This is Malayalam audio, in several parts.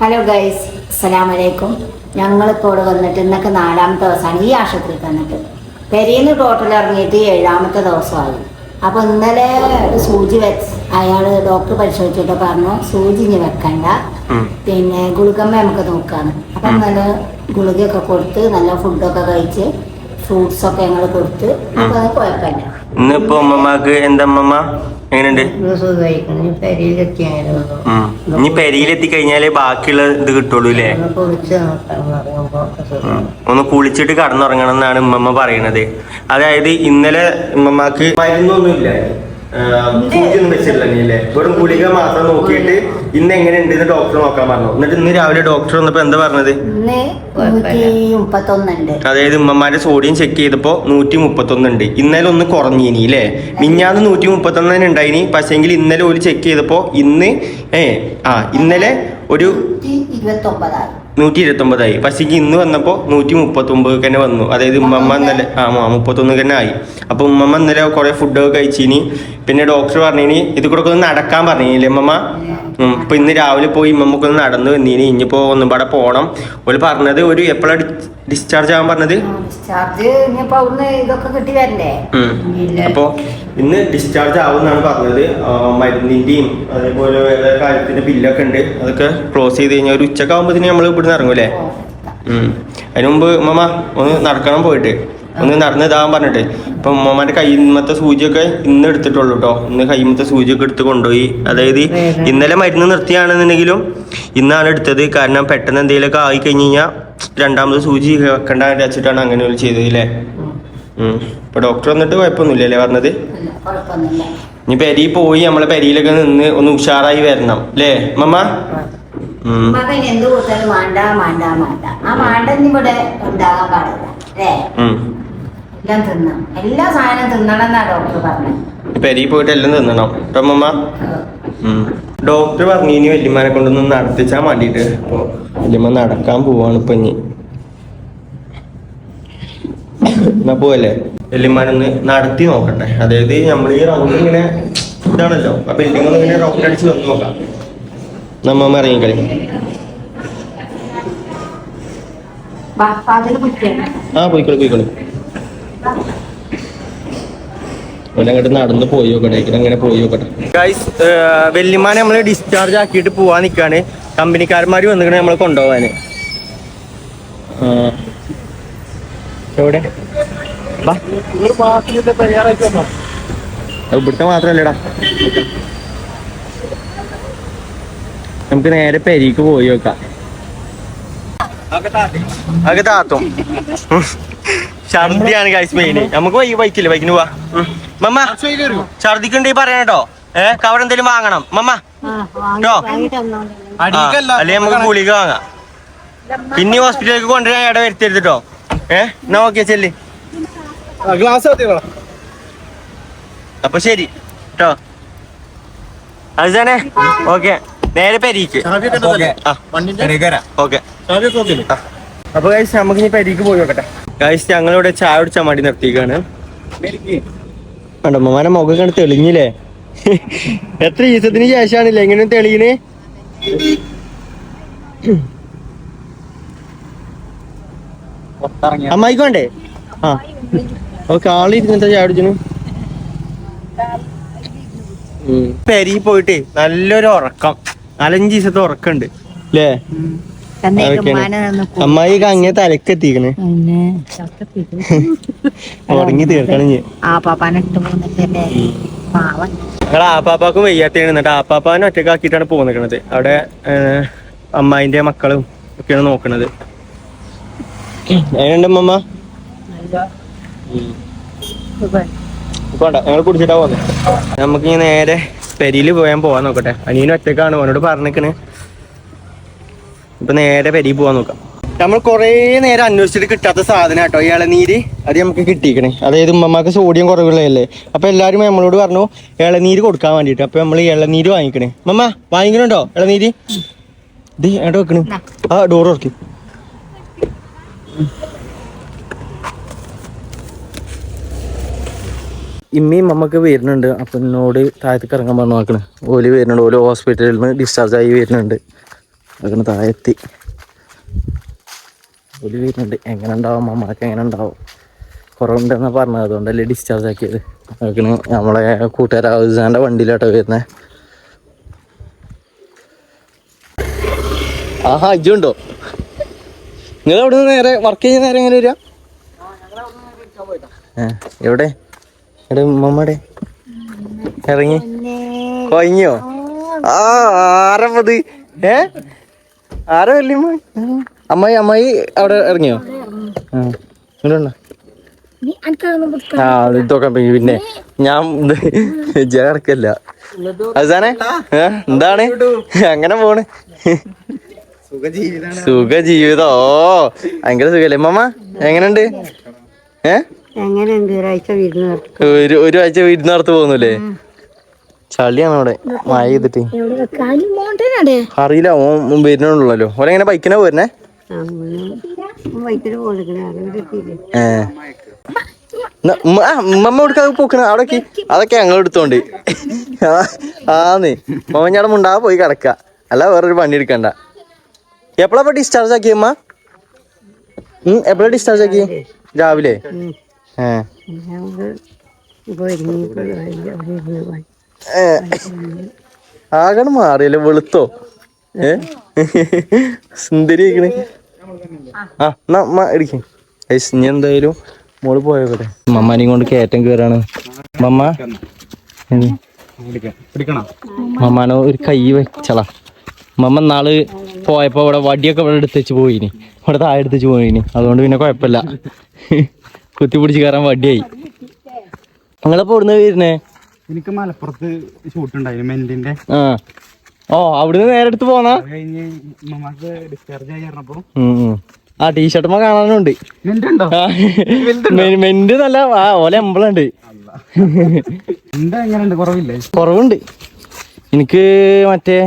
ഹലോ ഗൈസ് അസ്സലാമു അലൈക്കും ഞങ്ങളിപ്പോൾ ഇവിടെ വന്നിട്ട് ഇന്നൊക്കെ നാലാമത്തെ ദിവസമാണ്. ഈ ആശുപത്രിയിൽ വന്നിട്ട്. പെരീന്ന് ടോട്ടൽ ഇറങ്ങിയിട്ട് ഏഴാമത്തെ ദിവസമായി. അപ്പോൾ ഇന്നലെ സൂചി വെച്ച് അയാൾ ഡോക്ടർ പരിശോധിച്ചിട്ട് പറഞ്ഞു സൂചി ഇനി വെക്കണ്ട. പിന്നെ ഗുളികമ്മ നമുക്ക് നോക്കാന്ന്. അപ്പം ഇന്നലെ ഗുളികയൊക്കെ കൊടുത്ത് നല്ല ഫുഡൊക്കെ കഴിച്ച് ഫ്രൂട്ട്സൊക്കെ ഞങ്ങൾ കൊടുത്ത് അപ്പോൾ അത് കുഴപ്പമില്ല. ഇന്നിപ്പോ അമ്മമാക്ക് എന്താ അമ്മമ്മ എങ്ങനെയുണ്ട്. ഇനി പെരിയിലെത്തി കഴിഞ്ഞാലേ ബാക്കിയുള്ള ഇത് കിട്ടുള്ളൂ അല്ലേ ഒന്ന് കുളിച്ചിട്ട് കടന്നുറങ്ങണം എന്നാണ് ഉമ്മമ്മ പറയണത്. അതായത് ഇന്നലെ ഉമ്മമാക്ക് മരുന്നൊന്നുമില്ല. വെച്ചിട്ടില്ല ഇവിടെ വെറും ഗുളിക മാത്രം നോക്കിയിട്ട് ഇന്ന് എങ്ങനെയുണ്ട് എന്ന് ഡോക്ടർ നോക്കാൻ പറഞ്ഞു. എന്നിട്ട് ഇന്ന് രാവിലെ ഡോക്ടർ വന്നപ്പോ എന്താ പറഞ്ഞത്? അതായത് ഉമ്മമാരുടെ സോഡിയം ചെക്ക് ചെയ്തപ്പോ നൂറ്റി മുപ്പത്തൊന്ന് ഉണ്ട് ഇന്നലെ ഒന്ന് കുറഞ്ഞിനി അല്ലേ മിഞ്ഞാന്ന് നൂറ്റി മുപ്പത്തൊന്ന് തന്നെ ഉണ്ടായിനി. പക്ഷേങ്കിൽ ഇന്നലെ ഒരു ചെക്ക് ചെയ്തപ്പോ ഇന്ന് ഏ ആ ഇന്നലെ ഒരു നൂറ്റി ഇരുപത്തൊമ്പതായി പക്ഷേ ഇന്ന് വന്നപ്പോ നൂറ്റി മുപ്പത്തൊമ്പത് തന്നെ വന്നു. അതായത് ഉമ്മമ്മ ഇന്നലെ ആ മുപ്പത്തി മുപ്പത്തൊന്ന് തന്നെ ആയി. അപ്പൊ ഉമ്മമ്മ ഇന്നലെ കുറെ ഫുഡൊക്കെ കഴിച്ചിനി. പിന്നെ ഡോക്ടർ പറഞ്ഞിനി ഇത് കൂടെ ഒന്ന് നടക്കാൻ പറഞ്ഞില്ലേ ഉമ്മമ്മ? ഇപ്പൊ ഇന്ന് രാവിലെ പോയി ഇമ്മമ്മക്കൊന്ന് നടന്നു വന്നീന്. ഇനിയിപ്പോ ഒന്നും പാടെ പോണം. ഒരു പറഞ്ഞത് ഒരു എപ്പോഴാണ് ഡിസ്ചാർജ് ആവാൻ പറഞ്ഞത്? ഉം. ഇന്ന് ഡിസ്ചാർജ് ആവുമെന്നാണ് പറഞ്ഞത്. മരുന്നിന്റെയും അതേപോലെ വേറെ കാര്യത്തിന്റെ ബില്ലൊക്കെ ഉണ്ട്. അതൊക്കെ ക്ലോസ് ചെയ്ത് കഴിഞ്ഞാൽ ഒരു ഉച്ചക്കാവുമ്പോ നമ്മൾ ഇവിടുന്ന് ഇറങ്ങൂലേ ഉം. അതിനുമുമ്പ് ഉമ്മ ഒന്ന് നടക്കണം പോയിട്ട്. ഒന്ന് നടന്നിതാകാൻ പറഞ്ഞിട്ട്. ഇപ്പൊ ഉമ്മമാരുടെ കൈമത്തെ സൂചിയൊക്കെ ഇന്ന് എടുത്തിട്ടുള്ളൂ കേട്ടോ ഇന്ന് കൈമത്തെ സൂചിയൊക്കെ എടുത്ത് കൊണ്ടുപോയി. അതായത് ഇന്നലെ മരുന്ന് നിർത്തിയാണെന്നുണ്ടെങ്കിലും ഇന്നാണ് എടുത്തത്. കാരണം പെട്ടെന്ന് എന്തെങ്കിലുമൊക്കെ ആയി കഴിഞ്ഞ് കഴിഞ്ഞാൽ രണ്ടാമത് സൂചി വെക്കണ്ട വെച്ചിട്ടാണ് അങ്ങനെ ഒരു ചെയ്തത് അല്ലേ. ഇപ്പൊ ഡോക്ടർ വന്നിട്ട് കുഴപ്പമൊന്നുമില്ലല്ലേ പറഞ്ഞത്? ഇനി പെരി പോയി നമ്മളെ പെരിയിലൊക്കെ നിന്ന് ഒന്ന് ഉഷാറായി വരണം അല്ലേ മമ്മ എന്ത് കൊടുത്താലും ആ ഇവിടെ ഉണ്ടാകാൻ പാടില്ല അല്ലേ ഉം. എല്ലാം തിന്നാം. എല്ലാ സാധനവും തിന്നണമെന്നാ ഡോക്ടർ പറഞ്ഞത് പെരി പോയിട്ട് എല്ലാം തിന്നണം. കേട്ടോ അമ്മ ഡോക്ടർ പറഞ്ഞു ഇനി വല്യമാനെ കൊണ്ടൊന്ന് നടത്തിച്ചാൽ വേണ്ടിട്ട് അപ്പൊ വല്യമ്മ നടക്കാൻ പോവാണ് ഇപ്പൊ ഇനി. എന്നാ പോവല്ലേ? വല്യമാനൊന്ന് നടത്തി നോക്കട്ടെ. അതായത് നമ്മൾ ഈ റൗണ്ട് ഇങ്ങനെ ഇതാണല്ലോ. ആ ബിൽഡിംഗ് ഒന്ന് ഇങ്ങനെ റൗണ്ട് അടിച്ച് വന്ന് നോക്കാം. നമ്മ അതിൽ കുറ്റിയാണ് ആ പോയിക്കോളി പോയിക്കോളി. അങ്ങോട്ട് നടന്ന് പോയി നോക്കട്ടെ അങ്ങനെ പോയി നോക്കട്ടെ ഗൈസ് വെല്ലിമാനെ നമ്മൾ ഡിസ്ചാർജ് ആക്കിയിട്ട് പോവാൻ നിൽക്കാണ് കമ്പനിക്കാരന്മാർ വന്നിട്ട് നമ്മളെ കൊണ്ടുപോവാന്. എവിടെ? ഇവിടുത്തെ മാത്രല്ലടാ. നമുക്ക് നേരെ പെരീക്ക് പോയി നോക്കാം. അതൊക്കെ താത്തും. ഛർദിയാണ് ഗൈസ് മെയിന് നമുക്ക് ഈ ബൈക്കില്ല ബൈക്കിന് പോവാ. മമ്മ ഛർദിക്കുണ്ട് പറയണട്ടോ ഏ കവർ എന്തെങ്കിലും വാങ്ങണം. മമ്മ കേട്ടോ? അല്ലെ നമുക്ക് ഗുളിക വാങ്ങാം. പിന്നെ ഹോസ്പിറ്റലിലേക്ക് കൊണ്ടുവരാൻ ഇട വരുത്തരുത് ഏ എന്നാ ഓക്കെ ചെല്ലി. ഗ്ലാസ് അപ്പൊ ശരി കേട്ടോ? അത് തന്നെ? ഓക്കെ. നേരെ പെരീക്ക്. ഓക്കെ. അപ്പൊ ഗൈസ് നമുക്ക് ഇനി പരിക്ക് പോയി നോക്കട്ടെ. ഗൈസ് ഞങ്ങളിവിടെ ചായ കുടിച്ചാൽ മടി നിർത്തിക്കാണ് കണ്ടമ്മമാരെ മുഖം കണ്ട് തെളിഞ്ഞില്ലേ? എത്ര ദിവസത്തിന് ശേഷമാണില്ലേ എങ്ങനെ തെളിയണേ? അമ്മായിക്കോണ്ടേ ആ. ഓക്കെ ആളിരുന്നിട്ട് ചായ കുടിച്ചു പെരി പോയിട്ട് നല്ലൊരു ഉറക്കം. നാലഞ്ച് ദിവസത്തെ ഉറക്കമുണ്ട്. അല്ലേ അമ്മായി അങ്ങേ തലക്കെത്തിക്കണേ. ഉറങ്ങി തീർക്കണം ഞങ്ങൾ ആപ്പാപ്പാക്കും വയ്യാത്തയാണ്. എന്നിട്ട് ആപ്പാപ്പാനെ ഒറ്റക്കാക്കിയിട്ടാണ് പോന്നിക്കണത്. അവിടെ അമ്മായിന്റെ മക്കളും ഒക്കെയാണ് നോക്കണത്. എങ്ങനെയുണ്ട് അമ്മമ്മ വേണ്ട ഞങ്ങൾ കുടിച്ചിട്ടാ പോകുന്നത് നമുക്ക് ഇനി നേരെ പെരിയിൽ പോയാൻ പോവാൻ നോക്കട്ടെ. അനിയനും ഒറ്റക്കാണ് അവനോട് പറഞ്ഞിക്കണ്. ഇപ്പൊ നേരെ പെരി പോവാൻ നോക്കാം. നമ്മൾ കുറേ നേരം അന്വേഷിച്ചിട്ട് കിട്ടാത്ത സാധനം കേട്ടോ. ഈ ഇളനീര് അത് നമുക്ക് കിട്ടിയിക്കണേ അതായത് ഉമ്മമാക്ക് സോഡിയം കുറവുള്ളതല്ലേ? അപ്പൊ എല്ലാരും നമ്മളോട് പറഞ്ഞു ഇളനീര് കൊടുക്കാൻ വേണ്ടിട്ട് അപ്പൊ നമ്മൾ ഇളനീര് വാങ്ങിക്കണേ. മമ്മ വാങ്ങിക്കണുണ്ടോ ഇളനീര് ഇത് എവിടെ വെക്കണേ? ആ ഡോർ ഉറക്കി ഇമ്മയും മമ്മക്ക് വരുന്നുണ്ട്. അപ്പം എന്നോട് താഴത്തേക്ക് ഇറങ്ങാൻ പറഞ്ഞു നോക്കണേ. ഓൽ വരുന്നുണ്ട്. ഓൽ ഹോസ്പിറ്റലിൽ നിന്ന് ഡിസ്ചാർജ് ആയി വരുന്നുണ്ട്. അങ്ങനെ താഴെത്തി. ഒരു വരുന്നുണ്ട് എങ്ങനെ ഉണ്ടാവും അമ്മയ്ക്ക് എങ്ങനെ ഉണ്ടാവും? കുറവുണ്ടെന്നാണ് പറഞ്ഞത്. അതുകൊണ്ടല്ലേ ഡിസ്ചാർജ് ആക്കിയത്. അതൊക്കെയാണ് നമ്മളെ കൂട്ടുകാർ ഹൗസാന്റെ വണ്ടിയിലാട്ടോ വരുന്നത് ആഹാ ഇജുണ്ടോ നിങ്ങൾ അവിടെ നിന്ന് നേരെ വർക്ക് ചെയ്യുന്ന നേരെ എങ്ങനെ വരിക? എവിടെ? എവിടെ ഉമ്മമ്മടെ ഇറങ്ങി. കൊയങ്ങിയോ ആ ആരപ്പത് ഏ? ആരാ വല്യമ്മ? അമ്മായി അമ്മായി അവിടെ ഇറങ്ങിയോ? ആ. ഇതൊക്കെ. പിന്നെ ഞാൻ ജയറക്കല്ല അസാനെ എന്താണ്? അങ്ങനെ പോണ്. സുഖ ജീവിതം ഓ ഭയങ്കര സുഖല്ലേ? മമ്മ എങ്ങനെയുണ്ട്? ഏ? ഒരു ഒരാഴ്ച വിരുന്ന് നടത്ത് പോകുന്നില്ലേ? ചളിയാണ് അവിടെ മഴ ചെയ്തിട്ട് അറിയില്ല ഓൻ വരുന്നുള്ളല്ലോ. ഓരെങ്ങനെ ബൈക്കിനാ പോരുന്നേ? ഉമ്മമ്മ എടുക്കാ പോക്കണ? അവിടെ അതൊക്കെ ഞങ്ങൾ എടുത്തോണ്ട്. ആന്ന്. മോഞ്ഞാടെ മുണ്ടാ പോയി കിടക്ക. അല്ല വേറൊരു പണി എടുക്കണ്ട. എപ്പോഴാ ഡിസ്ചാർജ് ആക്കി അമ്മ ഉം എപ്പോഴാ ഡിസ്ചാർജ് ആക്കി രാവിലെ? ഏ. ആകണം മാറിയല്ലേ വെളുത്തോ? ഏ? സുന്ദരി ആയിക്കണ് ആ എന്നാ അമ്മ ഐസ് ഇനി എന്തായാലും മോൾ പോയോട്ടെ മമ്മാനെയും കൊണ്ട് കയറ്റം കയറാണ് മമ്മ? മമ്മാനെ ഒരു കൈ വെച്ചളാ. മമ്മ നാൾ പോയപ്പോ ഇവിടെ വടിയൊക്കെ ഇവിടെ എടുത്തുവെച്ച് പോയിനി. ഇവിടെ താഴെ എടുത്തുവെച്ച് പോയിനി. അതുകൊണ്ട് പിന്നെ കുഴപ്പമില്ല. കുത്തി പിടിച്ച് കയറാൻ വടിയായി. നിങ്ങളെപ്പോ ഇവിടുന്ന് വരുന്നേ? എനിക്ക് മലപ്പുറത്ത് ഷൂട്ട് ഉണ്ടായിരുന്നു മെന്റിന്റെ ഓ അവിടെ നേരെ എടുത്ത് പോന്നാ കഴിഞ്ഞ് മമ്മക്ക് ഡിസ്ചാർജ് ആയി പറഞ്ഞപ്പോ. ആ ടീഷർട്ടുമ്മ കാണാനുണ്ട്. മെന്റ് നല്ല ആ ഓല എമ്പളുണ്ട് എങ്ങനെയുണ്ട്? കുറവില്ലേ? കുറവുണ്ട്. എനിക്ക് മറ്റേ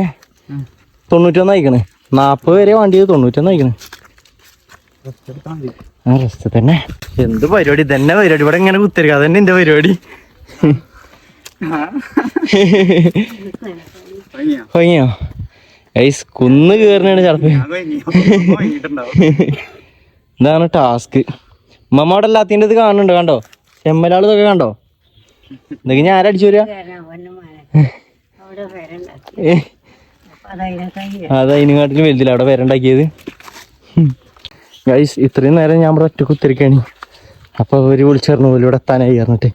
തൊണ്ണൂറ്റൊന്ന് അയക്കണേ നാപ്പത് വരെ വണ്ടി തൊണ്ണൂറ്റൊന്ന് അയക്കണേ ആ റെസ്റ്റ് തന്നെ. എന്ത് പരിപാടി? തന്നെ പരിപാടി. ഇവിടെ ഇങ്ങനെ കുത്തിരിക്കുക അതന്നെ എന്റെ പരിപാടി. കഴിഞ്ഞോ ഐസ് കുന്ന് കയറിനാണ് ചടപ്പ്. ഇതാണ് ടാസ്ക്. മമ്മ അവിടെ എല്ലാത്തിന്റെ ഇത് കാണുന്നുണ്ട് കണ്ടോ? ചെമ്മലാൾ ഇതൊക്കെ കണ്ടോ? ഇതൊക്കെ ഞാൻ ആരടിച്ചു വരിക? അവിടെ വരണ്ടാക്കി ഏ, അതതിനൊക്കെ അത് അതിനെക്കാട്ടിലും വലുതില്ല അവിടെ വരണ്ടാക്കിയത്. ഗൈസ് ഇത്രയും നേരം ഞാൻ ഇവിടെ ഒറ്റ കുത്തിരിക്കാണ്. അപ്പൊ അവർ വിളിച്ചറിഞ്ഞു ഇവിടെ എത്താനായി പറഞ്ഞിട്ട്.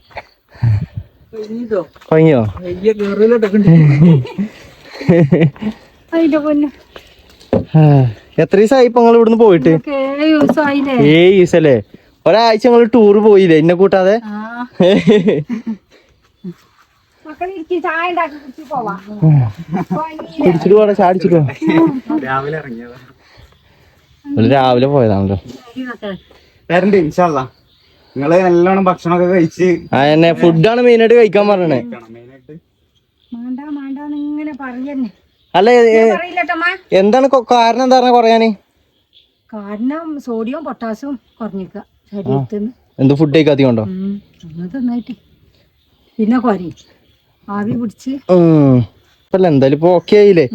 കഴിഞ്ഞോ? എത്ര ദിവസമായി ഇപ്പൊ നിങ്ങൾ ഇവിടുന്ന് പോയിട്ട്? ഏഴ് ദിവസല്ലേ? ഒരാഴ്ച ഞങ്ങൾ ടൂർ പോയില്ലേ എന്നെ കൂട്ടാതെ? പോടാ ചാടിച്ചിട്ട് രാവിലെ ഇറങ്ങിയതാ. രാവിലെ പോയതാണല്ലോ. വരണ്ടേ ഇൻഷാല്ല നിങ്ങൾ നല്ലോണം ഭക്ഷണമൊക്കെ കഴിച്ച് ആ എന്നെ ഫുഡാണ് മെയിനായിട്ട് കഴിക്കാൻ പറഞ്ഞേ മെയിനായിട്ട്. അല്ല എന്താണ് കാരണം എന്താ പറഞ്ഞ കുറയാന് കാരണം സോഡിയം പൊട്ടാസ്യം കുറഞ്ഞിക്ക ശരീരത്തിൽ നിന്ന്. എന്ത് ഫുഡ് കഴിക്കാത്തിയുണ്ടോ ഉണ്ടോ നന്നായിട്ട്. പിന്നെ കൊരി ആവി പിടിച്ച്. എന്തായാലും ഇപ്പൊ ഓക്കെ ആയില്ലേ?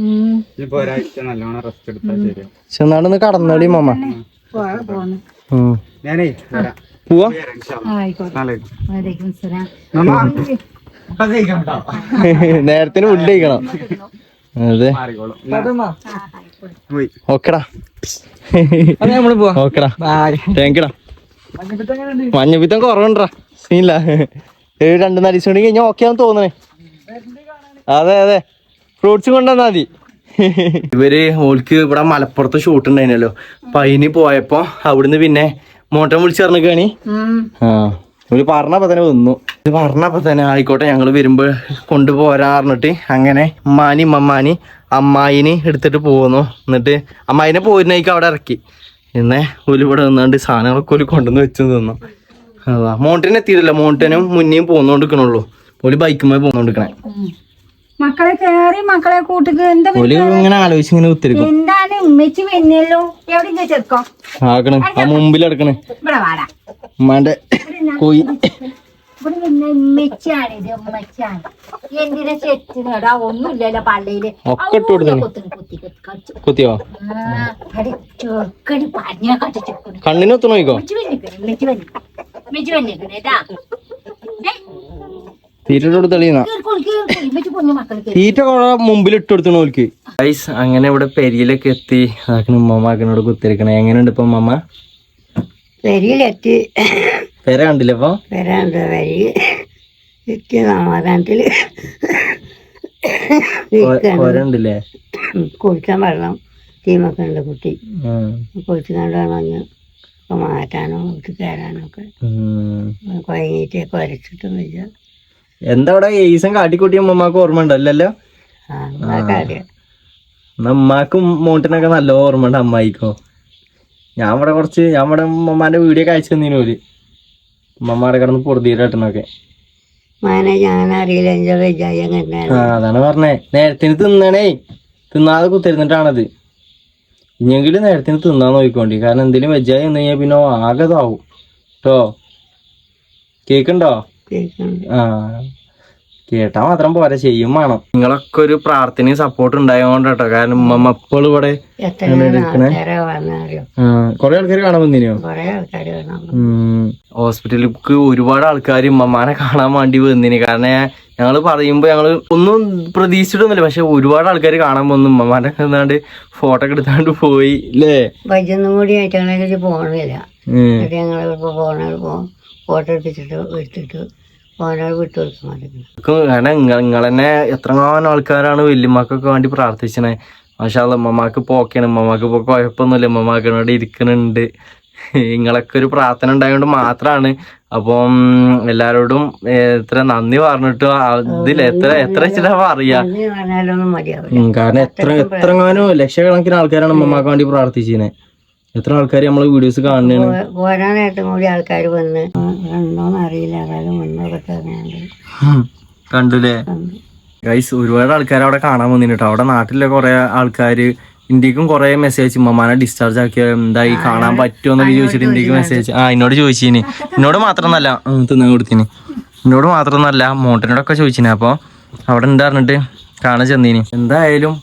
ചെന്നാടൊന്ന് കടന്നോളി മാമ. ഞാനേ പോവാ. നേരത്തിന് ഫുഡ് കഴിക്കണം. അതെ. ഓക്കെടാ. ഓക്കെടാ. താങ്ക്യടാ മഞ്ഞപ്പിത്തം കുറവുണ്ടാ സീനില്ല. ഒരു രണ്ടു നാല് ദിവസം കൂടി കഴിഞ്ഞാൽ ഓക്കെ ആണെന്ന് തോന്നണേ. അതെ അതെ. ഫ്രൂട്ട്സ് കൊണ്ടുവന്നാ മതി. ഇവർ ഓൾക്ക് ഇവിടെ മലപ്പുറത്ത് ഷൂട്ട് ഉണ്ടായിരുന്നല്ലോ അപ്പൊ അതിന് പോയപ്പോ അവിടുന്ന് പിന്നെ മോട്ടം വിളിച്ചു പറഞ്ഞിക്കാണി ആ. ഇവർ പറഞ്ഞപ്പോ തന്നെ വന്നു. ഇത് പറഞ്ഞപ്പോ തന്നെ ആയിക്കോട്ടെ ഞങ്ങൾ വരുമ്പോ കൊണ്ടുപോരാ പറഞ്ഞിട്ട് അങ്ങനെ ഉമ്മാനി മമ്മാനി അമ്മായിനെ എടുത്തിട്ട് പോകുന്നു എന്നിട്ട് അമ്മായിനെ പോരുന്നേക്ക് അവിടെ ഇറക്കി. പിന്നെ ഒരു ഇവിടെ നിന്നാണ്ട് സാധനങ്ങളൊക്കെ ഒരു കൊണ്ടുവന്ന് വെച്ച് തിന്നു അതാ. മോണ്ടനെത്തിയിട്ടില്ല എത്തിയിട്ടില്ല. മോണ്ടിനും മുന്നേയും പോന്നോണ്ടിരിക്കണുള്ളൂ ഒരു ബൈക്കുമായി പോന്നോണ്ടിരിക്കണേ മക്കളെ കേറി മക്കളെ കൂട്ടിക്ക്. എന്താ ഇങ്ങനെ ആലോചിച്ച് ഇങ്ങനെ എന്താണ് ഉമ്മച്ചി വന്നല്ലോ എവിടെ ചെറുക്കോ? ആക്കണ്. ആ മുമ്പിൽ എടുക്കണ് ഇവിടെ വാടാ. ഉമ്മാന്റെ കോയി. ഇവിടെ നിന്ന് ഉമ്മച്ചാണ് ഇത് ഉമ്മച്ചാണ് എന്തിനാ ചെത്തിനടാ ഒന്നുമില്ലല്ലോ പള്ളിയിൽ. കുത്തിയോ? ചെറുക്കടി പറഞ്ഞ കണ്ണിനൊത്ത് നോക്കോ വന്നിക്കണേ മെച്ചു വന്നിക്കണേ. മെച്ചു വന്നിക്കണേ കേട്ടാ തീറ്റ തെളിയുന്ന മെച്ചു കുഞ്ഞു മക്കൾക്ക് തീറ്റ കുറെ മുമ്പിൽ ഇട്ട് കൊടുത്തു നോൽക്ക് ഗൈസ് അങ്ങനെ ഇവിടെ പെരിയിലൊക്കെ എത്തി. ഉമ്മമാക്കനോട് കുത്തിരിക്കണേ. എങ്ങനെയുണ്ട് ഇപ്പൊ ഉമ്മ പെരിയിലെത്തി. പെര കണ്ടില്ലേ എത്തി കൊര ഉണ്ടല്ലേ? കുടിക്കാൻ വെള്ളം. തീമൊക്കെ ഉണ്ട് കുട്ടി. കുളിച്ച് ഇപ്പൊ മാറ്റാനോ വീട്ടിൽ കയറാനോ ഒക്കെ. കുഴങ്ങിയിട്ട് കുരച്ചിട്ടും വയ്യ എന്താ ഇവിടെ ഏസം കാട്ടിക്കൂട്ടിയ ഉമ്മമാക്ക് ഓർമ്മ ഉണ്ടല്ലോ അറിയാം ഉമ്മാക്കും മോട്ടിനൊക്കെ നല്ല ഓർമ്മ ഉണ്ട് അമ്മായിക്കോ. ഞാൻ ഇവിടെ കുറച്ച് ഞാൻ ഇവിടെ ഉമ്മമാന്റെ വീഡിയോ കാഴ്ച തന്നീന് പോൽ ഉമ്മമാരെ കിടന്ന് ആ അതാണ് പറഞ്ഞേ. നേരത്തിന് തിന്നണേ. തിന്നാതെ കുത്തിരുന്നിട്ടാണത്. ഇനിയെങ്കിലും നേരത്തിന് തിന്നാൻ നോക്കിക്കോണ്ടി. കാരണം എന്തെങ്കിലും വെജായി വന്നു കഴിഞ്ഞാൽ പിന്നെ ആകെ ഇതാവും. കേട്ടോ കേക്കുണ്ടോ? ആ കേട്ടാ മാത്രം പോരെ ചെയ്യും വേണം. നിങ്ങളൊക്കെ ഒരു പ്രാർത്ഥനയും സപ്പോർട്ട് ഉണ്ടായോണ്ടോ കാരണം ഉമ്മ എപ്പോഴും ഇവിടെ കൊറേ ആൾക്കാർ കാണാൻ വന്നിനോ? ഹോസ്പിറ്റലിലേക്ക് ഒരുപാട് ആൾക്കാർ ഉമ്മമാനെ കാണാൻ വേണ്ടി വന്നിന്. കാരണം ഞങ്ങൾ പറയുമ്പോ ഞങ്ങൾ ഒന്നും പ്രതീക്ഷിച്ചിട്ടൊന്നുമില്ല. പക്ഷെ ഒരുപാട് ആൾക്കാർ കാണാൻ വന്നു. ഉമ്മമാനെ എന്നാണ്ട് ഫോട്ടോ ഒക്കെ എടുത്താണ്ട് പോയി അല്ലേ ഭജനും കൂടി ആയിട്ടാണെങ്കിൽ പോകണില്ല ഞങ്ങൾ പോകണ പോകും ഫോട്ടോ എടുത്തിട്ട് എടുത്തിട്ട് പോകണവർ വിട്ടു കൊടുക്കാൻ മാറ്റി കാരണം നിങ്ങൾ തന്നെ എത്രങ്ങാനും ആൾക്കാരാണ് വല്യമ്മക്കൊക്കെ വേണ്ടി പ്രാർത്ഥിച്ചണേ. മാഷാല്ല ഉമ്മമാക്ക് ഇപ്പൊ ഓക്കെയാണ് ഉമ്മമാക്ക് ഇപ്പൊ കുഴപ്പമൊന്നുമില്ല ഉമ്മമാക്കിനോട് ഇവിടെ ഇരിക്കുന്നുണ്ട് നിങ്ങളൊക്കെ ഒരു പ്രാർത്ഥന ഉണ്ടായതുകൊണ്ട് മാത്രമാണ് അപ്പം എല്ലാരോടും എത്ര നന്ദി പറഞ്ഞിട്ട് ഇതിൽ എത്ര എത്ര പറയാ. എന്ന് പറഞ്ഞാലൊന്നും കാരണം എത്ര എത്രങ്ങാനോ ലക്ഷക്കണക്കിന് ആൾക്കാരാണ് ഉമ്മമാക്ക് വേണ്ടി പ്രാർത്ഥിച്ചത് എത്ര ആൾക്കാർ നമ്മളെ വീഡിയോസ് കാണുന്നതാണ്. കൂടി ആൾക്കാർ വന്ന് ഉണ്ടോന്ന് അറിയില്ല. ഏതായാലും മുന്നോട്ട് തന്നെയുണ്ട് കണ്ടുല്ലേ ഗൈസ് ഒരുപാട് ആൾക്കാർ അവിടെ കാണാൻ വന്നിന് കേട്ടോ അവിടെ നാട്ടിലെ കുറെ ആൾക്കാര് ഇന്ത്യക്കും കുറെ മെസ്സേജ് ഉമ്മമാനെ ഡിസ്ചാർജ് ആക്കിയ എന്തായി കാണാൻ പറ്റുമോ എന്നൊക്കെ ചോദിച്ചിട്ട് ഇന്ത്യയ്ക്ക് മെസ്സേജ് ആ എന്നോട് ചോദിച്ചിന്. എന്നോട് മാത്രം നല്ല തിന്നാൻ കൊടുത്തിന്. എന്നോട് മാത്രമൊന്നല്ല മോട്ടനോടൊക്കെ ചോദിച്ചിന്. അപ്പോൾ അവിടെ എന്താ പറഞ്ഞിട്ട് കാണാൻ ചെന്നീന്. എന്തായാലും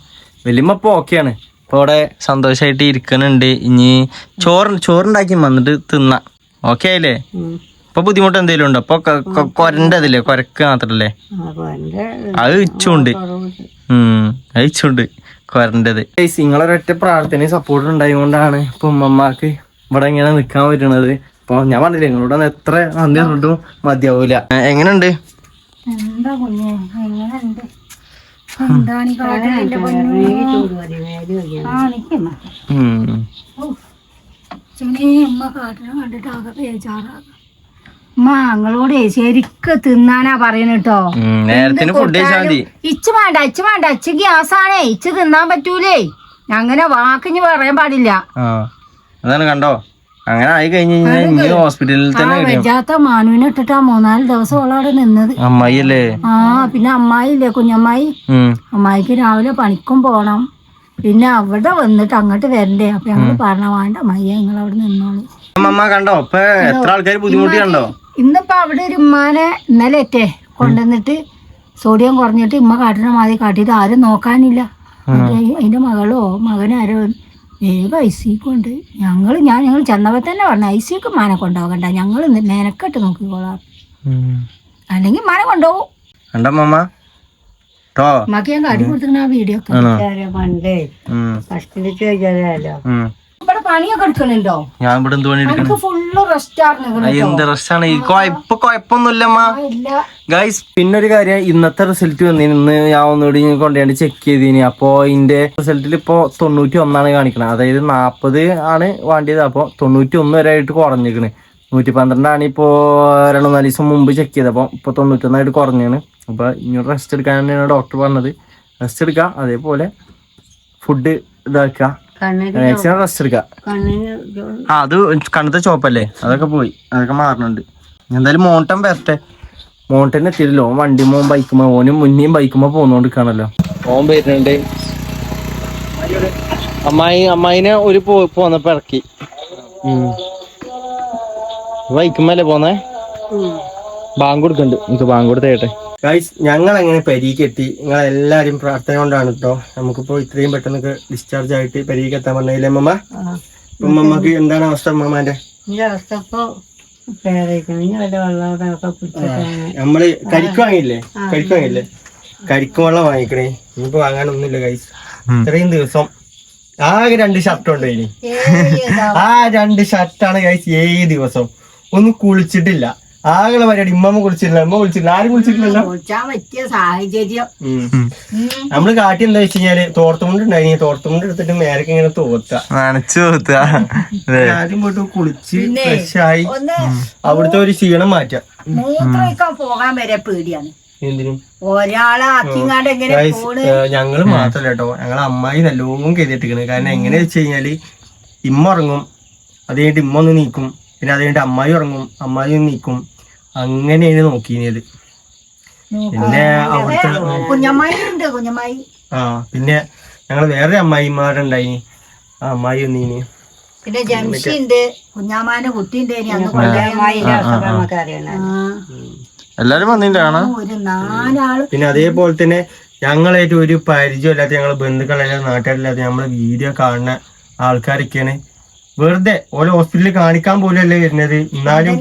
വലിയമ്മ ഇപ്പോൾ ഓക്കെയാണ് ഇപ്പോൾ അവിടെ സന്തോഷമായിട്ട് ഇരിക്കണുണ്ട്. ഇനി ചോറ് ചോറുണ്ടാക്കി വന്നിട്ട് തിന്ന. ഓക്കെ ആയില്ലേ? ഇപ്പൊ ബുദ്ധിമുട്ട് എന്തെങ്കിലും ഉണ്ടോ? ഇപ്പൊ കൊരന്റെ അതില്ലേ കൊരക്ക് മാത്രല്ലേ? അത് ഇച്ചുണ്ട്. ഉം അത് ഇച്ചുണ്ട്. കൊരണ്ടത്. നിങ്ങളൊരൊറ്റ പ്രാർത്ഥനയും സപ്പോർട്ട് ഉണ്ടായതുകൊണ്ടാണ് ഇപ്പൊ ഉമ്മമാക്ക് ഇവിടെ ഇങ്ങനെ നിക്കാൻ പറ്റണത്. അപ്പൊ ഞാൻ പറഞ്ഞില്ലേ നിങ്ങളോട് എത്ര നന്ദി പറഞ്ഞിട്ടും മതിയാവൂല. എങ്ങനെയുണ്ട്? എന്താ കുഞ്ഞെ? എങ്ങനെയുണ്ട്? ഉമ്മ കാട്ടിനെ കണ്ടിട്ട് ആകെ ബേജാറാകും ഉമ്മ ഞങ്ങളോട് ശരിക്ക് തിന്നാനാ പറയണ കേട്ടോ നേരത്തിന് ഫുഡ് ഇച്ച് വേണ്ട ഇച്ച് വേണ്ട ഇച്ച് ഗ്യാസാണേ ഇച്ച് തിന്നാൻ പറ്റൂലേ. അങ്ങനെ വാക്കിഞ്ഞ് പറയാൻ പാടില്ല. അതാണ് കണ്ടോ? അങ്ങനെ ആയി കഴിഞ്ഞ് കഴിഞ്ഞാൽ ഹോസ്പിറ്റലിൽ തന്നെ വെജാത്ത മാനുവിനെ ഇട്ടിട്ടാ മൂന്നാൽ ദിവസം ഓളവിടെ നിന്നത്. അമ്മായി അല്ലേ ആ പിന്നെ അമ്മായി ഇല്ലേ കുഞ്ഞമ്മായി അമ്മായിക്ക് രാവിലെ പണിക്കും പോണം. പിന്നെ അവിടെ വന്നിട്ട് അങ്ങോട്ട് വരണ്ടേ. അപ്പൊ ഞങ്ങൾ പറഞ്ഞ വേണ്ട അമ്മായി നിങ്ങൾ അവിടെ നിന്നോളൂ കണ്ടോ? ഇപ്പൊ എത്ര ആൾക്കാർ ബുദ്ധിമുട്ടി കണ്ടോ? ഇന്നിപ്പോ അവിടെ ഒരു ഉമ്മാനെ ഇന്നലെ എറ്റേ കൊണ്ടുവന്നിട്ട് സോഡിയം കുറഞ്ഞിട്ട് ഉമ്മ കാട്ടണ മാതിരി കാട്ടിയിട്ട് ആരും നോക്കാനില്ല. അത് അതിന്റെ മകളോ മകനാരോ വേഗം ഐ സി കൊണ്ട് ഞങ്ങൾ ഞാൻ ഞങ്ങൾ ചെന്നപ്പോ തന്നെ പറഞ്ഞു ഐ സിക്ക് മാനെ കൊണ്ടുപോകണ്ട. ഞങ്ങൾ മെനക്കെട്ട് നോക്കിക്കോളാം. അല്ലെങ്കിൽ മാനെ കൊണ്ടുപോകും. കണ്ടമ്മ കേട്ടോ ഉമ്മക്ക് ഞാൻ കാട്ടി കൊടുത്തിരുന്ന ആ വീഡിയോ ഒക്കെ. പണ്ടേ ഉം. ഇവിടെ പണിയൊക്കെ എടുക്കണുണ്ടോ ഞാൻ ഇവിടെ എന്ത് പണി എടുക്കണം? എനിക്ക് ഫുള്ള് റെസ്റ്റ് ആണ് എന്ത് റെസ്റ്റാണ് ഈ കൊ- ഇപ്പൊ കൊഴപ്പൊന്നുമില്ലമ്മ ഇല്ല. ഗൈസ് പിന്നൊരു കാര്യം ഇന്നത്തെ റിസൾട്ട് വന്നിന്. ഇന്ന് ഞാൻ ഒന്നുകൂടി കൊണ്ടുപോയി ചെക്ക് ചെയ്തിന്. അപ്പോ ഇതിന്റെ റിസൾട്ടിൽ ഇപ്പോ തൊണ്ണൂറ്റി ഒന്നാണ് കാണിക്കണത് അതായത് നാപ്പത് ആണ് വേണ്ടിയത്. അപ്പൊ തൊണ്ണൂറ്റി ഒന്ന് വരെ ആയിട്ട് കുറഞ്ഞിരിക്കണ്. നൂറ്റി പന്ത്രണ്ടാണ് ഇപ്പോ രണ്ട് നാല് ദിവസം മുമ്പ് ചെക്ക് ചെയ്തത്. അപ്പൊ ഇപ്പൊ തൊണ്ണൂറ്റൊന്നായിട്ട് കുറഞ്ഞാണ് അപ്പൊ ഇനി റെസ്റ്റ് എടുക്കാൻ ഡോക്ടർ പറഞ്ഞത്. റെസ്റ്റ് എടുക്കുക അതേപോലെ ഫുഡ് ഇതാക്കുക. മാക്സിമം റെസ്റ്റ് ആ അത് കണ്ണത്തെ ചോപ്പല്ലേ അതൊക്കെ പോയി. അതൊക്കെ മാറണുണ്ട്. എന്തായാലും മോട്ടൻ വരട്ടെ. മോട്ടൻ എത്തിയിട്ടില്ല. ഓൻ വണ്ടിമോ ബൈക്കുമോ ഓനും മുന്നേയും ബൈക്കുമോ പോന്നോണ്ടിരിക്കാണല്ലോ. ഓൻ വരുന്നുണ്ട്. അമ്മായി അമ്മായിനെ ഒരു പോ- പോന്നപ്പോ ഇറക്കി. ബൈക്കുമല്ലേ പോന്നേ? ബാങ്ക് കൊടുക്കുന്നുണ്ട്. എനിക്ക് ബാങ്ക് കൊടുത്തേട്ടെ ഗൈസ് ഞങ്ങൾ അങ്ങനെ പരീക്ക് എത്തി നിങ്ങൾ എല്ലാരും പ്രാർത്ഥന കൊണ്ടാണ് കേട്ടോ നമുക്കിപ്പോ ഇത്രയും പെട്ടെന്ന് ഡിസ്ചാർജ് ആയിട്ട് പരീക്ക് എത്താൻ പറഞ്ഞില്ലേ അമ്മമ്മ ഇപ്പൊ അമ്മമ്മക്ക് എന്താണ് അവസ്ഥ അമ്മമാന്റെ അവസ്ഥ ഇപ്പൊ നമ്മൾ കരിക്ക് വാങ്ങിയില്ലേ? കരിക്ക് വാങ്ങിയില്ലേ? കരിക്ക് വെള്ളം വാങ്ങിക്കണേ. ഇനിയിപ്പോ വാങ്ങാനൊന്നുമില്ല ഗൈസ് ഇത്രയും ദിവസം ആകെ രണ്ട് ഷർട്ട് ഉണ്ട് ഇനി. ആ രണ്ട് ഷർട്ടാണ് ഗൈസ് ഏഴ് ദിവസം? ഒന്നും കുളിച്ചിട്ടില്ല. ആകെ പരിപാടി. ഇമ്മമ്മ കുളിച്ചിട്ടില്ല. അമ്മ കുളിച്ചിട്ടില്ല. ആരും കുളിച്ചിട്ടില്ലല്ലോ. കുളിച്ചാൻ പറ്റിയ സാഹചര്യം. നമ്മൾ കാട്ടി എന്താ വെച്ച് കഴിഞ്ഞാൽ തോർത്തുമുണ്ട് ഉണ്ടായി തോർത്തുമുണ്ട് എടുത്തിട്ട് മേരക്ക് ഇങ്ങനെ തോർത്ത. നനച്ചു പോത്താ ആദ്യം പോയിട്ട് കുളിച്ച് ഫ്രഷ് ആയി. ഒന്ന് അവിടുത്തെ ഒരു ക്ഷീണം മാറ്റാം. മൂത്രമൊക്കെ പോകാൻ വരെ പേടിയാണ്. ഞങ്ങൾ മാത്രല്ല കേട്ടോ. ഞങ്ങളെ അമ്മായി നല്ലോണം കരുതിട്ടിരിക്കണ് കാരണം എങ്ങനെ വെച്ച് കഴിഞ്ഞാൽ ഇമ്മ ഉറങ്ങും. അത് കഴിഞ്ഞിട്ട് ഇമ്മ ഒന്ന് നീക്കും. പിന്നെ അത് കഴിഞ്ഞിട്ട് അമ്മായി ഉറങ്ങും. അമ്മായി ഒന്ന് നീക്കും. അങ്ങനെയാണ് നോക്കിയത് പിന്നെ അവിടുത്തെ കുഞ്ഞമ്മായി. ആ പിന്നെ ഞങ്ങൾ വേറെ അമ്മായിമാരുണ്ടായിനി ആ അമ്മായി ഒന്നീനി പിന്നെ ജംഷി ഉണ്ട് കുഞ്ഞാമാന്റെ അന്ന് എല്ലാരും വന്നിട്ടാണ് ഒരു നാലാൾ. പിന്നെ അതേപോലെ തന്നെ ഞങ്ങളായിട്ട് ഒരു പരിചയമില്ലാത്ത ഞങ്ങളെ ബന്ധുക്കളല്ലാതെ നാട്ടുകാരില്ലാതെ നമ്മളെ വീഡിയോ കാണുന്ന ആൾക്കാരൊക്കെയാണ് വെറുതെ ഓലെ ഹോസ്പിറ്റലിൽ കാണിക്കാൻ പോലും അല്ലേ വരുന്നത്. എന്നാലും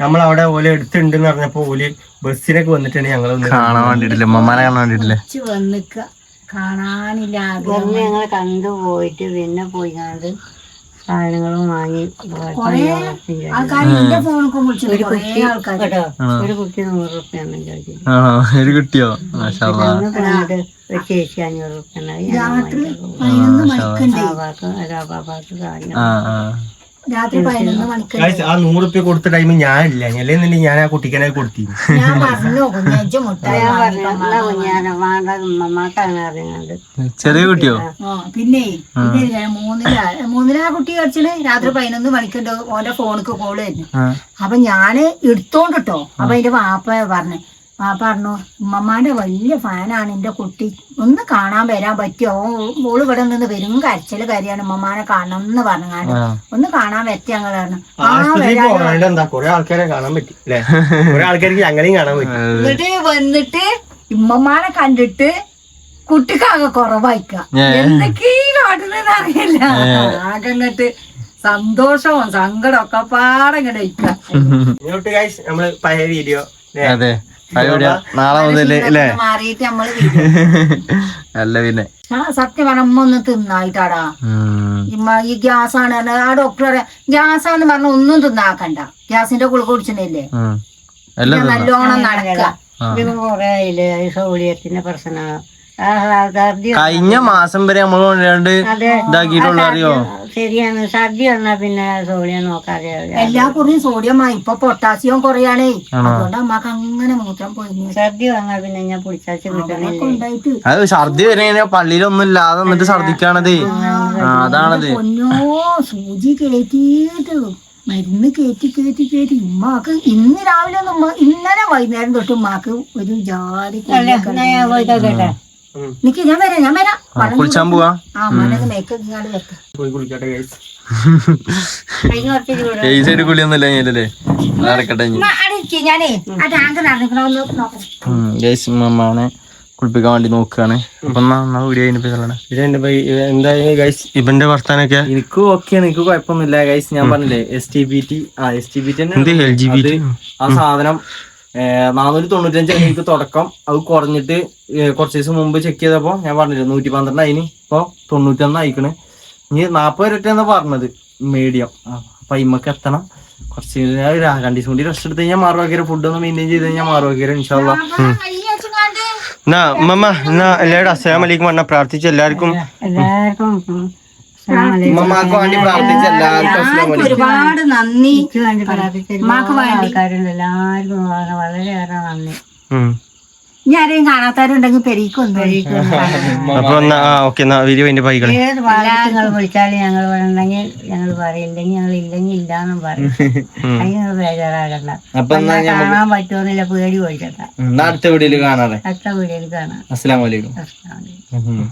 നമ്മൾ അവിടെ ഓല എടുത്തുണ്ടെന്ന് പറഞ്ഞപ്പോ ഓൽ ബസ്സിനൊക്കെ വന്നിട്ടാണ് ഞങ്ങൾ കാണാൻ വേണ്ടിട്ടില്ലേ? മമ്മാനെ കാണാൻ വേണ്ടിട്ടില്ലേ? വന്നിക്ക. കാണാനില്ല ആഗ്രഹം. വെറുതെ ഞങ്ങളെ കണ്ടു പോയിട്ട് പിന്നെ പോയി കണ്ട് സാധനങ്ങളും വാങ്ങി ആൾക്കാർ കേട്ടോ ഒരു കുട്ടി നൂറ് റുപ്യാണ് ചോദിച്ചു ആണോ ഒരു കുട്ടിയോ മാഷാ ഒരു ചേച്ചി അഞ്ഞൂറ് സാധനം ആ രാത്രി പതിനൊന്ന് മണിക്കുണ്ട് ആ നൂറ് റുപ്യ കൊടുത്ത ടൈം ഞാനില്ല. അല്ലെന്നുണ്ടെങ്കിൽ ഞാൻ ആ കുട്ടിക്കനെ കൊടുത്തി ഞാൻ പറഞ്ഞു മുട്ടായി ചെറിയ കുട്ടിയോ? ആ, പിന്നെ പിന്നെ മൂന്നില മൂന്നിലാ മൂന്നിലാ കുട്ടി കളിച്ചിട്ട് രാത്രി പതിനൊന്ന് മണിക്കുണ്ട് ഓന്റെ ഫോണിക്ക് കോൾ തന്നെ ആ. അപ്പൊ ഞാൻ എടുത്തോണ്ടിട്ടോ. അപ്പൊ അതിന്റെ വാപ്പ പറഞ്ഞു വാപ്പ പറഞ്ഞു ഉമ്മമാന്റെ വലിയ ഫാനാണ് എന്റെ കുട്ടി. ഒന്ന് കാണാൻ വരാൻ പറ്റുമോ ഓൾ ഇവിടെ നിന്ന് വരും കരച്ചിൽ കാര്യാണ് ഉമ്മമാനെ കാണണം എന്ന് പറഞ്ഞാണ് ഒന്ന് കാണാൻ പറ്റിയ ഞങ്ങൾ പറഞ്ഞു. ആ എന്നിട്ട് വന്നിട്ട് ഉമ്മമാനെ കണ്ടിട്ട് കുട്ടിക്കാകെ കുറവായിക്ക. എന്തൊക്കെ കാട്ടുന്നത് അറിയില്ല. ആകെ എന്നിട്ട് സന്തോഷവും സങ്കടവും ഒക്കെ പാടെ ഇങ്ങനെ നമ്മൾ പഴയ വീഡിയോ അതെ. നാളെ മുതൽ അല്ലേ മാറിയിട്ട് നമ്മൾ അല്ല പിന്നെ. ആ സത്യം പറഞ്ഞ ഉമ്മ ഒന്ന് തിന്നായിട്ടാടാ. ഇമ്മ ഈ ഗ്യാസ് ആണ്. ആ ഡോക്ടർ പറയാ ഗ്യാസ് ആണെന്ന് പറഞ്ഞ ഒന്നും തിന്നാക്കണ്ട. ഗ്യാസിന്റെ കുളിക കുടിച്ചിട്ടില്ലേ. നല്ലോണം നടക്ക. ഇതിപ്പോ കൊറേ ആയില്ലേ? ഈ സൗകര്യത്തിന്റെ പ്രശ്നമാണ് ആ ഛർദി കഴിഞ്ഞ മാസം വരെ നമ്മൾ കൊണ്ടുവരാണ്ട് ഇതാക്കിയിട്ടുള്ളൂ അറിയോ? ശരിയാണ്. ഛർദി വന്നാ പിന്നെ സോഡിയം നോക്കാതെ എല്ലാ കുറിയും സോഡിയം ഇപ്പൊ പൊട്ടാസ്യം കുറയാണേ. അതുകൊണ്ട് അമ്മയ്ക്ക് അങ്ങനെ മൂത്രം പോയി ഛർദി വന്നാ പിന്നെ ഞാൻ പിടിച്ചാച്ച് കിട്ടണില്ല. അത് ഛർദി വരെ പള്ളിയിലൊന്നും ഇല്ലാതെ വന്നിട്ട് ഛർദിക്കാണത്. അതാണത്. പൊന്നോ സൂചി കയറ്റിയിട്ട് മരുന്ന് കയറ്റി കയറ്റി കയറ്റി ഉമ്മാക്ക് ഇന്ന് രാവിലെ ഒന്നും ഇന്നലെ വൈകുന്നേരം തൊട്ട് ഉമ്മാക്ക് ഒരു ജാതി നിക്ക് ഞാൻ വരാം ഞാൻ വരാം. കുളിച്ചാൻ പോവാ? ആ മനക്ക് മേക്കൊക്കെ ഇങ്ങോട്ട് വെക്കാം. പോയി കുളിക്കട്ടെ ഗൈസ് കഴിഞ്ഞ കുറച്ച് ചൂട് ഈ സൈഡ് കുളിയൊന്നും നടക്കട്ടെ ഞാനേ ആ ടാങ്ക് നടക്കണമെന്ന് നോക്കാം ഗൈസ് മമ്മാനെ കുളിപ്പിക്കാൻ വേണ്ടി നോക്കുകയാണ്. അപ്പൊ ഇവന്റെ വർത്താനൊക്കെ? എനിക്ക് ഓക്കെയാണ് എനിക്ക് കുഴപ്പമൊന്നുമില്ല ഗൈസ് ഞാൻ പറഞ്ഞില്ലേ എസ് ടി ബി ടി ആ എസ് ടി ബി ടി ആ സാധനം നാനൂറ്റി തൊണ്ണൂറ്റഞ്ചാണ് എനിക്ക് തുടക്കം. അത് കുറഞ്ഞിട്ട് കുറച്ച് ദിവസം മുമ്പ് ചെക്ക് ചെയ്തപ്പോൾ ഞാൻ പറഞ്ഞില്ല നൂറ്റി പന്ത്രണ്ട് അതിന് ഇപ്പോൾ തൊണ്ണൂറ്റൊന്ന് അയക്കണ് ഇനി നാൽപ്പത് രൂപ എന്നാ പറഞ്ഞത് മീഡിയം അപ്പം ഇമ്മക്ക് എത്തണം. കുറച്ച് രണ്ട് ദിവസം കൂടി റെസ്റ്റ് എടുത്ത് കഴിഞ്ഞാൽ മാറുവാക്കിയ ഫുഡ് ഒന്ന് മെയിന്റെയിൻ ചെയ്ത് കഴിഞ്ഞാൽ മാറുവാക്കിയ ഇൻഷാല്ല എന്നാ മമ്മ എന്നാ എല്ലാവരും അസ്സലാം വലൈക്കും പറഞ്ഞ പ്രാർത്ഥിച്ച എല്ലാവർക്കും. എല്ലാവർക്കും എല്ലാവർക്കും ഒരുപാട് നന്ദി. ഉമ്മാക്ക് വേണ്ടി. ആൾക്കാരുണ്ട്. എല്ലാവർക്കും വളരെ വളരെയേറെ നന്ദി. ഇനി ആരെയും കാണാത്തവരുണ്ടെങ്കിൽ പെരീക്കൊന്നും ഏത് ഭാഗത്ത് നിങ്ങൾ വിളിച്ചാലും ഞങ്ങൾ ഇവിടെ ഞങ്ങൾ പറയില്ലെങ്കിൽ ഞങ്ങൾ ഇല്ലെങ്കിൽ ഇല്ലാന്നും പറയും. അതിന് നിങ്ങൾ ബേജാറാകണ്ട. കാണാൻ പറ്റുമെന്നില്ല പേടി പോയിട്ടാ അടുത്ത വീഡിയോയിൽ കാണാറേ അടുത്ത വീഡിയോയിൽ കാണാം. അസ്സലാം വലൈക്കും പ്രശ്നമാണ്